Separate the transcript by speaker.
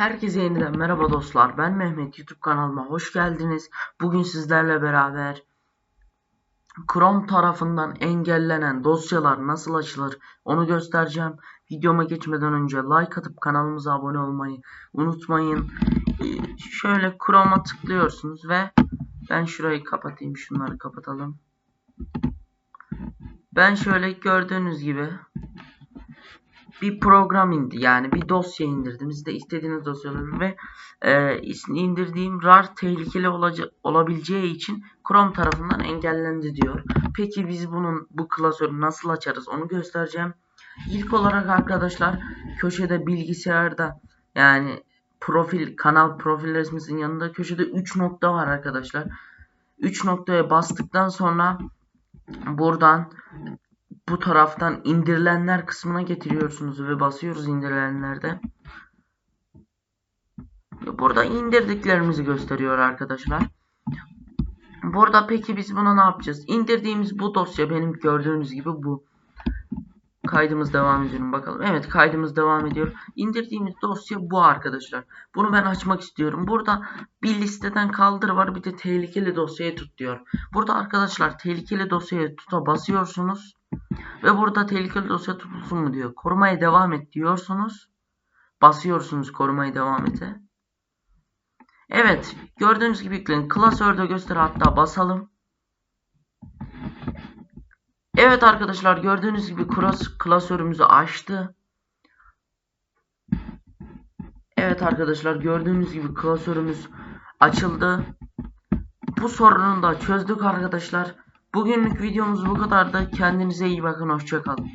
Speaker 1: Herkese yeniden merhaba dostlar. Ben Mehmet. YouTube kanalıma hoş geldiniz. Bugün sizlerle beraber Chrome tarafından engellenen dosyalar nasıl açılır onu göstereceğim. Videoma geçmeden önce like atıp kanalımıza abone olmayı unutmayın. Ee, Şöyle Chrome'a tıklıyorsunuz ve ben şurayı kapatayım. Şunları kapatalım. Ben şöyle gördüğünüz gibi bir program indi yani bir dosya indirdim. Siz de istediğiniz dosyaları ve e, indirdiğim RAR tehlikeli olabileceği için Chrome tarafından engellendi diyor. Peki biz bunun bu klasörü nasıl açarız onu göstereceğim. İlk olarak arkadaşlar köşede bilgisayarda yani profil kanal profil resmimizin yanında köşede 3 nokta var arkadaşlar. 3 noktaya bastıktan sonra buradan bu taraftan indirilenler kısmına getiriyorsunuz ve basıyoruz indirilenlerde. Burada indirdiklerimizi gösteriyor arkadaşlar. Burada peki biz buna ne yapacağız? İndirdiğimiz bu dosya benim gördüğünüz gibi bu. Kaydımız devam ediyor bakalım. Evet kaydımız devam ediyor. İndirdiğimiz dosya bu arkadaşlar. Bunu ben açmak istiyorum. Burada bir listeden kaldır var bir de tehlikeli dosyayı tut diyor. Burada arkadaşlar tehlikeli dosyayı tuta basıyorsunuz. Ve burada tehlikeli dosya tutulsun mu diyor. Korumaya devam et diyorsunuz. Basıyorsunuz korumaya devam ete. Evet gördüğünüz gibi yüklenin. Klasörde göster hatta basalım. Evet arkadaşlar gördüğünüz gibi klas klasörümüzü açtı. Evet arkadaşlar gördüğünüz gibi klasörümüz açıldı. Bu sorunu da çözdük arkadaşlar. Bugünlük videomuz bu kadardı. Kendinize iyi bakın. Hoşçakalın.